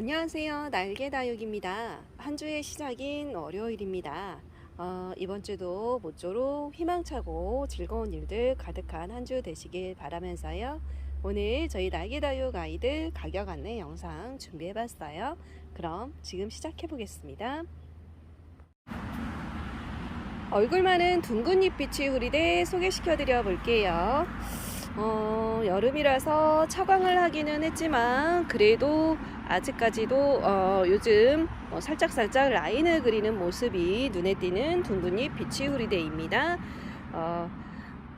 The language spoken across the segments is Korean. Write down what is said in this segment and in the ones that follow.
안녕하세요. 날개다육입니다. 한 주의 시작인 월요일입니다. 어, 이번 주도 모쪼록 희망차고 즐거운 일들 가득한 한 주 되시길 바라면서요. 오늘 저희 날개다육 아이들 가격 안내 영상 준비해봤어요. 그럼 지금 시작해보겠습니다. 얼굴 많은 둥근 잎비치 후리대 소개시켜드려 볼게요. 어, 여름이라서 차광을 하기는 했지만 그래도 아직까지도 어, 요즘 어, 살짝살짝 라인을 그리는 모습이 눈에 띄는 둥근잎 비치 후리대입니다. 어,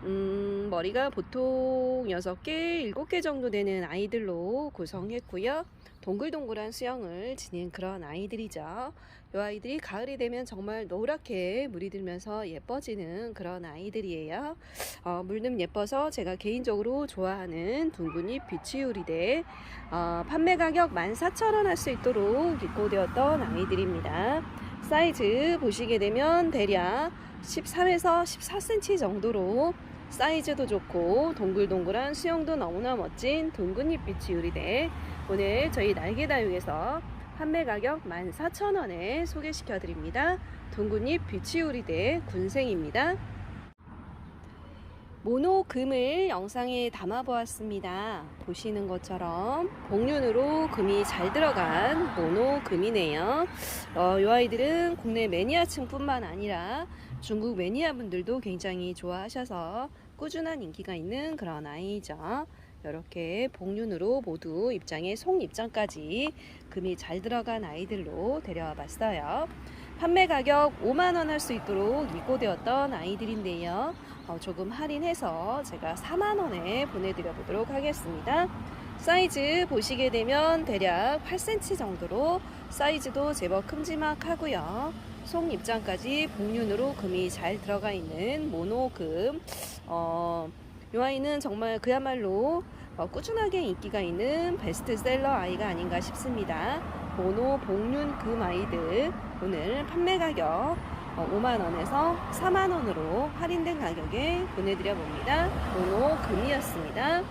음, 머리가 보통 6개, 7개 정도 되는 아이들로 구성했고요. 동글동글한 수영을 지닌 그런 아이들이죠. 이 아이들이 가을이 되면 정말 노랗게 물이 들면서 예뻐지는 그런 아이들이에요. 어, 물름 예뻐서 제가 개인적으로 좋아하는 둥근잎 비치우리대 어, 판매 가격 14,000원 할 수 있도록 입고되었던 아이들입니다. 사이즈 보시게 되면 대략 13에서 14cm 정도로 사이즈도 좋고 동글동글한 수영도 너무나 멋진 둥근잎 비치우리대 오늘 저희 날개다육에서 판매 가격 14,000원에 소개시켜 드립니다. 둥근잎 비치우리대 군생입니다. 모노금을 영상에 담아 보았습니다. 보시는 것처럼 복륜으로 금이 잘 들어간 모노금이네요. 어, 이 아이들은 국내 매니아층뿐만 아니라 중국 매니아 분들도 굉장히 좋아하셔서 꾸준한 인기가 있는 그런 아이죠. 이렇게 복륜으로 모두 입장에 송 입장까지 금이 잘 들어간 아이들로 데려와 봤어요. 판매 가격 5만원 할 수 있도록 입고되었던 아이들인데요. 어, 조금 할인해서 제가 4만원에 보내드려 보도록 하겠습니다. 사이즈 보시게 되면 대략 8cm 정도로 사이즈도 제법 큼지막하고요. 송 입장까지 복륜으로 금이 잘 들어가 있는 모노금. 어, 이 아이는 정말 그야말로 어, 꾸준하게 인기가 있는 베스트셀러 아이가 아닌가 싶습니다. 모노 복륜 금 아이들 오늘 판매 가격 5만원에서 4만원으로 할인된 가격에 보내드려 봅니다. 모노 금이었습니다.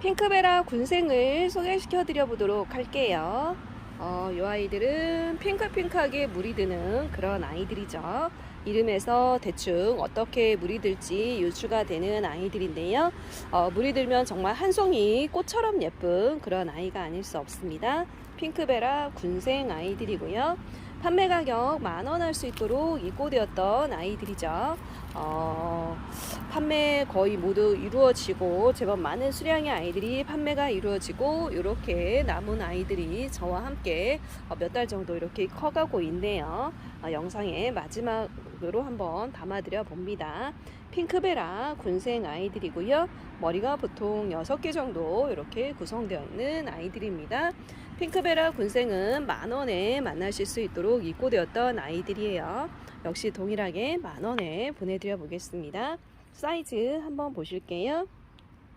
핑크베라 군생을 소개시켜 드려 보도록 할게요. 어, 이 아이들은 핑크핑크하게 물이 드는 그런 아이들이죠. 이름에서 대충 어떻게 물이 들지 유추가 되는 아이들인데요. 어, 물이 들면 정말 한 송이 꽃처럼 예쁜 그런 아이가 아닐 수 없습니다. 핑크베라 군생 아이들이고요. 판매 가격 만 원 할 수 있도록 입고되었던 아이들이죠. 어, 판매 거의 모두 이루어지고 제법 많은 수량의 아이들이 판매가 이루어지고 이렇게 남은 아이들이 저와 함께 어, 몇달 정도 이렇게 커가고 있네요. 어, 영상의 마지막으로 한번 담아드려 봅니다. 핑크베라 군생 아이들이고요. 머리가 보통 6개 정도 이렇게 구성되어 있는 아이들입니다. 핑크베라 군생은 만원에 만나실 수 있도록 입고되었던 아이들이에요. 역시 동일하게 만원에 보내드려 보겠습니다. 사이즈 한번 보실게요.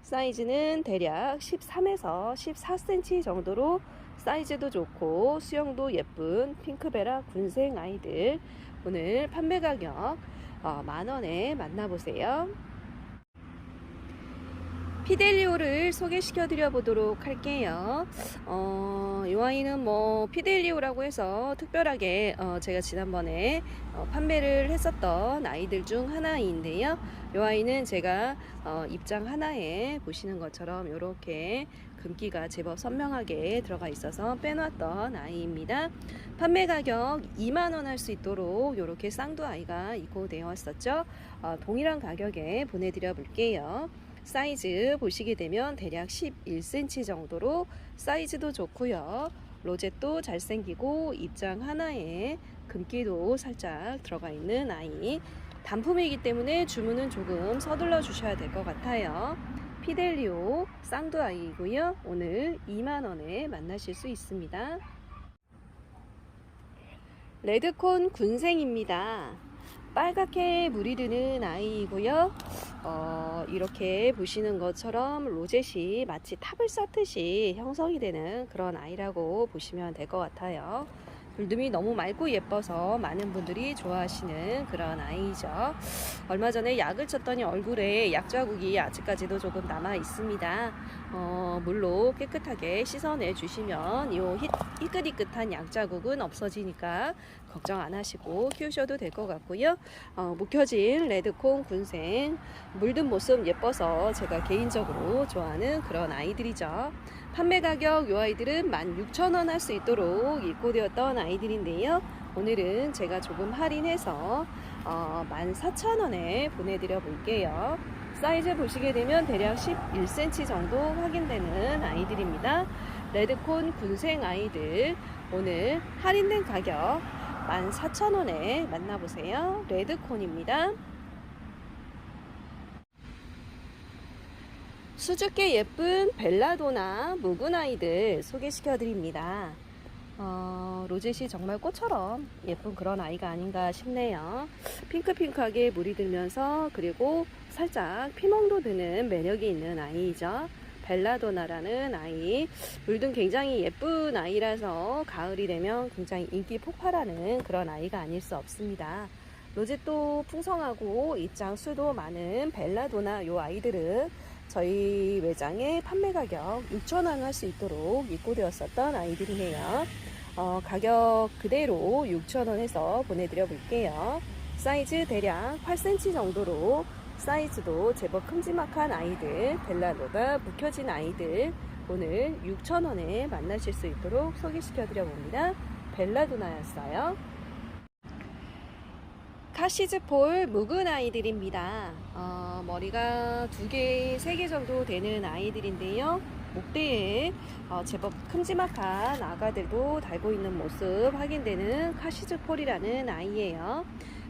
사이즈는 대략 13에서 14cm 정도로 사이즈도 좋고 수영도 예쁜 핑크베라 군생 아이들 오늘 판매 가격 어, 만원에 만나보세요. 피델리오를 소개시켜 드려 보도록 할게요. 어, 이 아이는 뭐 피델리오라고 해서 특별하게 어, 제가 지난번에 어, 판매를 했었던 아이들 중 하나인데요. 이 아이는 제가 어, 입장 하나에 보시는 것처럼 이렇게 금기가 제법 선명하게 들어가 있어서 빼놨던 아이입니다. 판매 가격 2만원 할 수 있도록 이렇게 쌍두 아이가 입고되어 왔었죠. 어, 동일한 가격에 보내드려 볼게요. 사이즈 보시게 되면 대략 11cm 정도로 사이즈도 좋고요. 로zet도 잘생기고 입장 하나에 금기도 살짝 들어가 있는 아이. 단품이기 때문에 주문은 조금 서둘러 주셔야 될 것 같아요. 피델리오 쌍두 아이이고요. 오늘 2만원에 만나실 수 있습니다. 레드콘 군생입니다. 빨갛게 물이 드는 아이이고요. 어, 이렇게 보시는 것처럼 로zet이 마치 탑을 쌓듯이 형성이 되는 그런 아이라고 보시면 될 것 같아요. 물듬이 너무 맑고 예뻐서 많은 분들이 좋아하시는 그런 아이죠. 얼마 전에 약을 쳤더니 얼굴에 약 자국이 아직까지도 조금 남아 있습니다. 어, 물로 깨끗하게 씻어내 주시면 이 희끗희끗한 약자국은 없어지니까 걱정 안 하시고 키우셔도 될 것 같고요. 어, 묵혀진 레드콩 군생 물든 모습 예뻐서 제가 개인적으로 좋아하는 그런 아이들이죠. 판매 가격 이 아이들은 16,000원 할 수 있도록 입고되었던 아이들인데요. 오늘은 제가 조금 할인해서 어, 14,000원에 보내드려 볼게요. 사이즈 보시게 되면 대략 11cm 정도 확인되는 아이들입니다. 레드콘 군생 아이들 오늘 할인된 가격 14,000원에 만나보세요. 레드콘입니다. 수줍게 예쁜 벨라도나 묵은 아이들 소개시켜 드립니다. 어, 로젯이 정말 꽃처럼 예쁜 그런 아이가 아닌가 싶네요. 핑크핑크하게 물이 들면서 그리고 살짝 피멍도 드는 매력이 있는 아이죠. 벨라도나라는 아이. 물든 굉장히 예쁜 아이라서 가을이 되면 굉장히 인기 폭발하는 그런 아이가 아닐 수 없습니다. 로젯도 풍성하고 입장 수도 많은 벨라도나 요 아이들은 저희 매장에 판매 가격 6,000원 할 수 있도록 입고되었었던 아이들이네요. 어, 가격 그대로 6,000원 해서 보내드려 볼게요. 사이즈 대략 8cm 정도로 사이즈도 제법 큼지막한 아이들, 벨라노가 묵혀진 아이들 오늘 6,000원에 만나실 수 있도록 소개시켜 드려 봅니다. 벨라도나였어요. 카시즈폴 묵은 아이들입니다. 어, 머리가 두 개, 세 개 정도 되는 아이들인데요. 목대에 어, 제법 큼지막한 아가들도 달고 있는 모습 확인되는 카시즈폴이라는 아이예요.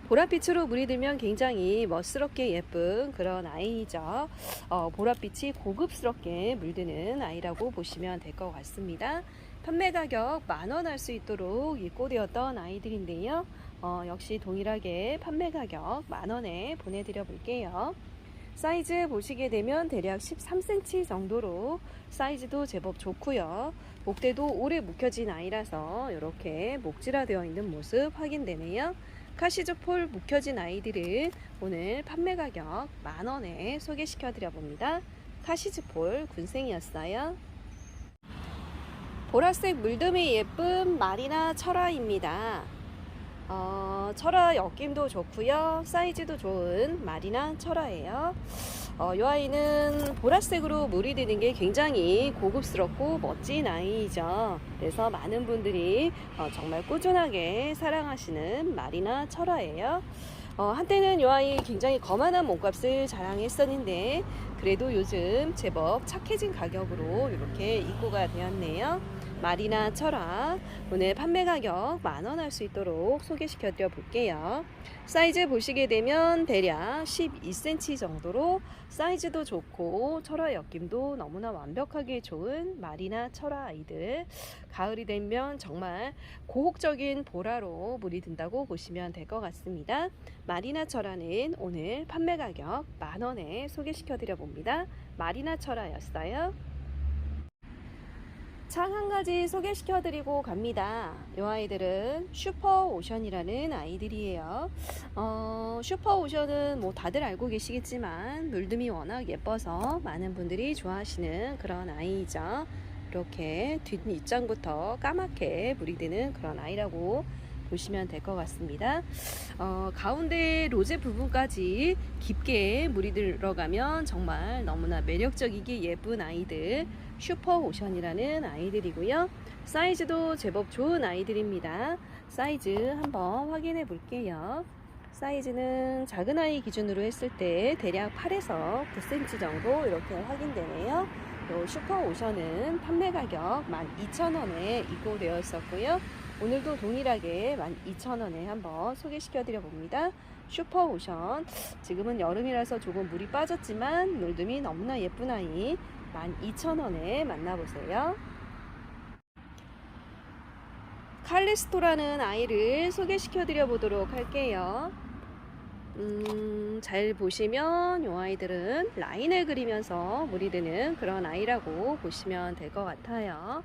보랏빛으로 물이 들면 굉장히 멋스럽게 예쁜 그런 아이죠. 어, 보랏빛이 고급스럽게 물드는 아이라고 보시면 될 것 같습니다. 판매 가격 만 원 할 수 있도록 입고되었던 아이들인데요. 어, 역시 동일하게 판매 가격 만 원에 보내드려 볼게요. 사이즈 보시게 되면 대략 13cm 정도로 사이즈도 제법 좋고요. 목대도 오래 묵혀진 아이라서 이렇게 목질화 되어 있는 모습 확인되네요. 카시즈폴 묵혀진 아이들은 오늘 판매 가격 만 원에 소개시켜 드려 봅니다. 카시즈폴 군생이었어요. 보라색 물듬이 예쁜 마리나 철화입니다. 어, 철화 엮임도 좋고요. 사이즈도 좋은 마리나 철화예요. 어, 이 아이는 보라색으로 물이 드는 게 굉장히 고급스럽고 멋진 아이죠. 그래서 많은 분들이 어, 정말 꾸준하게 사랑하시는 마리나 철화예요. 어, 한때는 이 아이 굉장히 거만한 몸값을 자랑했었는데 그래도 요즘 제법 착해진 가격으로 이렇게 입고가 되었네요. 마리나 철화 오늘 판매 가격 만원 할 수 있도록 소개시켜 드려 볼게요. 사이즈 보시게 되면 대략 12cm 정도로 사이즈도 좋고 철화 엮임도 너무나 완벽하게 좋은 마리나 철화 아이들 가을이 되면 정말 고혹적인 보라로 물이 든다고 보시면 될 것 같습니다. 마리나 철화는 오늘 판매 가격 만 원에 소개시켜 드려 봅니다. 마리나 철화였어요. 창한 가지 소개시켜 드리고 갑니다. 이 아이들은 슈퍼 오션이라는 아이들이에요. 어, 슈퍼 오션은 뭐 다들 알고 계시겠지만 물듬이 워낙 예뻐서 많은 분들이 좋아하시는 그런 아이죠. 이렇게 뒷 입장부터 까맣게 물이 드는 그런 아이라고 보시면 될 것 같습니다. 어, 가운데 로제 부분까지 깊게 물이 들어가면 정말 너무나 매력적이게 예쁜 아이들 슈퍼 오션이라는 아이들이고요. 사이즈도 제법 좋은 아이들입니다. 사이즈 한번 확인해 볼게요. 사이즈는 작은 아이 기준으로 했을 때 대략 8에서 9cm 정도 이렇게 확인되네요. 요 슈퍼 오션은 판매 가격 12,000원에 입고되어 있었고요. 오늘도 동일하게 12,000원에 한번 소개시켜 드려 봅니다. 슈퍼 오션. 지금은 여름이라서 조금 물이 빠졌지만 물듬이 너무나 예쁜 아이 12,000원에 만나보세요. 칼리스토라는 아이를 소개시켜 드려 보도록 할게요. 음, 잘 보시면 이 아이들은 라인을 그리면서 물이 드는 그런 아이라고 보시면 될 것 같아요.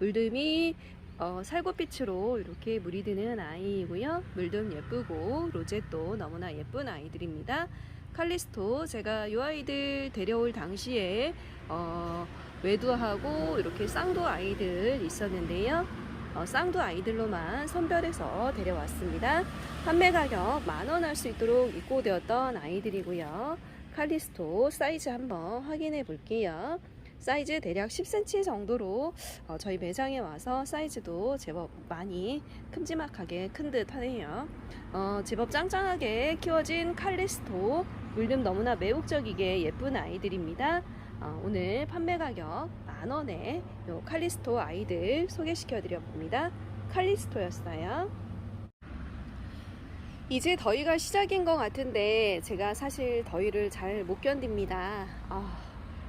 물듬이 어, 살구빛으로 이렇게 물이 드는 아이이고요. 물듬 예쁘고 로zet도 너무나 예쁜 아이들입니다. 칼리스토 제가 이 아이들 데려올 당시에 어, 외두하고 이렇게 쌍두 아이들 있었는데요. 어, 쌍두 아이들로만 선별해서 데려왔습니다. 판매 가격 만원 할 수 있도록 입고되었던 아이들이고요. 칼리스토 사이즈 한번 확인해 볼게요. 사이즈 대략 10cm 정도로 어, 저희 매장에 와서 사이즈도 제법 많이 큼지막하게 큰 듯 하네요. 어, 제법 짱짱하게 키워진 칼리스토 물름 너무나 매혹적이게 예쁜 아이들입니다. 어, 오늘 판매 가격 만 원에 요 칼리스토 아이들 소개시켜 드려 봅니다. 칼리스토였어요. 이제 더위가 시작인 것 같은데 제가 사실 더위를 잘 못 견딥니다. 아,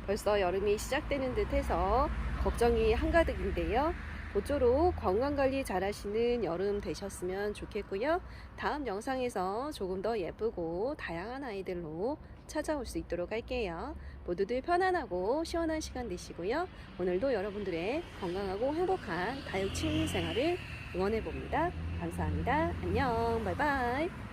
벌써 여름이 시작되는 듯 해서 걱정이 한가득인데요. 모쪼록 건강관리 잘 하시는 여름 되셨으면 좋겠고요. 다음 영상에서 조금 더 예쁘고 다양한 아이들로 찾아올 수 있도록 할게요. 모두들 편안하고 시원한 시간 되시고요. 오늘도 여러분들의 건강하고 행복한 다육 취미 생활을 응원해 봅니다. 감사합니다. 안녕. 바이바이.